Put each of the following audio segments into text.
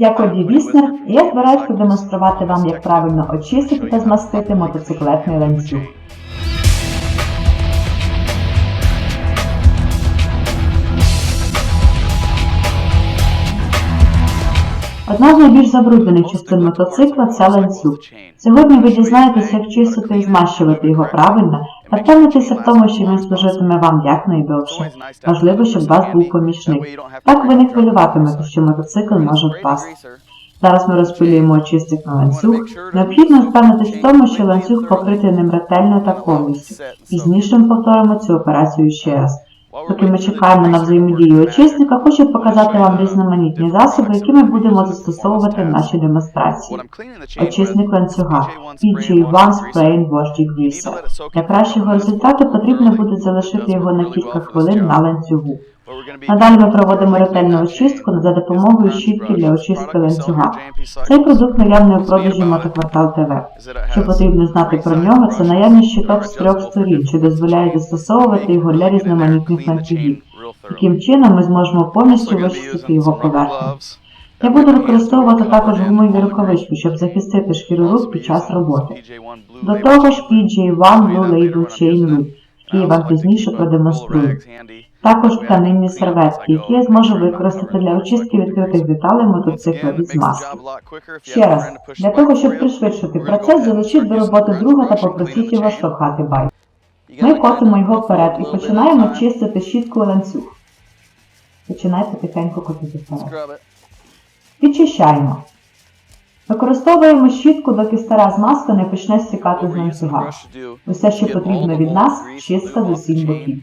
Я Коді Віснер, і я збираюсь продемонструвати вам, як правильно очистити та змастити мотоциклетний ланцюг. Одна з найбільш забруднених частин мотоцикла це ланцюг. Сьогодні ви дізнаєтесь, як чистити і змащувати його правильно, та впевнитися в тому, що він служитиме вам якнайдовше. Важливо, щоб у вас був помічник. Так ви не хвилюватимете, що мотоцикл може впасти. Зараз ми розпилюємо очистик на ланцюг. Необхідно впевнитись в тому, що ланцюг покритий ним ретельно та повністю. Пізніше ми повторимо цю операцію ще раз. Поки ми чекаємо на взаємодію очисника, хочу показати вам різноманітні засоби, які ми будемо застосовувати в нашій демонстрації. Очисник ланцюга PG1 Spray Wash Degreaser. Для кращого результату потрібно буде залишити його на кілька хвилин на ланцюгу. Надалі ми проводимо ретельну очистку за допомогою щітки для очистки ланцюга. Цей продукт наявний у продажі Мотоквартал ТВ. Що потрібно знати про нього, це наявність щиток з трьох сторін, що дозволяє застосовувати його для різноманітних ланцюгів. Таким чином ми зможемо повністю вичистити його поверхню. Я буду використовувати також гумові рукавички, щоб захистити шкіру рук під час роботи. До того ж PJ1 Blue Label Chain Loop, який вам пізніше продемонструю. Також тканинні серветки, які я зможу використати для очистки відкритих деталей мотоцикла від змазки. Ще раз, для того, щоб пришвидшити процес, залучіть до роботи друга та попросіть його штовхати байк. Ми котимо його вперед і починаємо чистити щітку ланцюг. Починайте тихенько котити вперед. Підчищаємо. Використовуємо щітку, доки стара змазка не почне стікати з ланцюга. Усе, що потрібно від нас, чистка з усіх боків.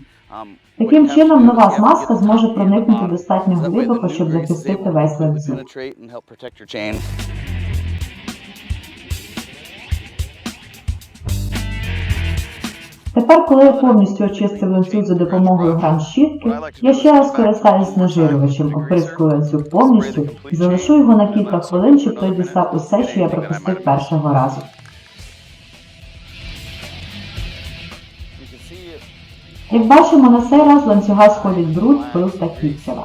Таким чином, нова змазка зможе проникнути достатньо глибоко, щоб захистити весь ланцюг. Тепер, коли я повністю очистив ланцюг за допомогою гран щітки, я ще раз скористаюсь нажирювачем, оприскую ланцюг повністю і залишу його на кілька хвилин, щоб той дістав усе, що я пропустив першого разу. Як бачимо, на цей раз ланцюга сходить бруд, пил та кільцева.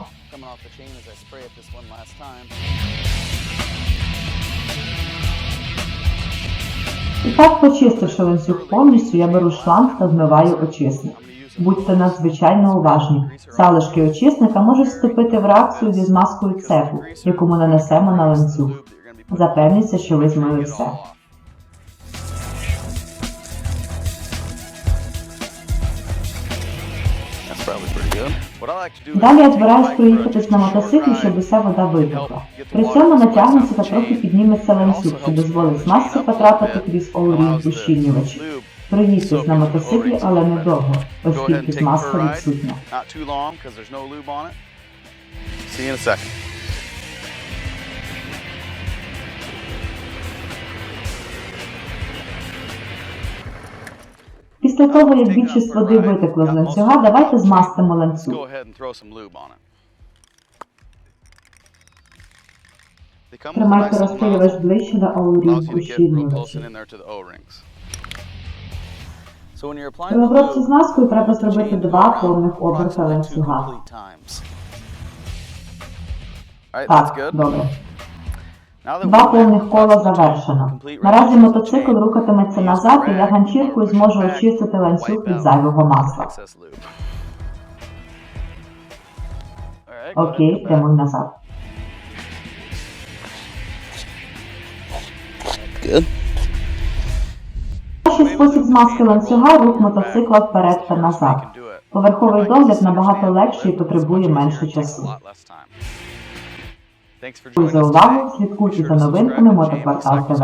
І так, почистивши ланцюг повністю, я беру шланг та змиваю очисник. Будьте надзвичайно уважні. Залишки очисника можуть вступити в реакцію зі змазкою цеху, яку ми нанесемо на ланцюг. Запевніться, що ви змили все. Далі я збираюсь проїхатись на мотоциклі, щоб уся вода витекла. При цьому натягнеться та трохи підніметься ланцюг, що дозволить масці потрапити крізь олурін ущільнювач. Проїздьтесь на мотоциклі, але недовго, оскільки змазка відсутня. Після того, як більшість води витекла з ланцюга, давайте змастимо ланцюг. Тримайте розпилювач ближче до you're applying При обробці lube, змазкою треба зробити два повних оберта ланцюга. Так, добре. Два повних кола завершено. Наразі мотоцикл рухатиметься назад, і я ганчіркою зможу очистити ланцюг від зайвого масла. Окей, прямуй назад. Перший спосіб змазки ланцюга рух мотоцикла вперед та назад. Поверховий догляд набагато легший і потребує менше часу. Дякую за увагу. Слідкуйте за новинками Мотоквартал ТВ.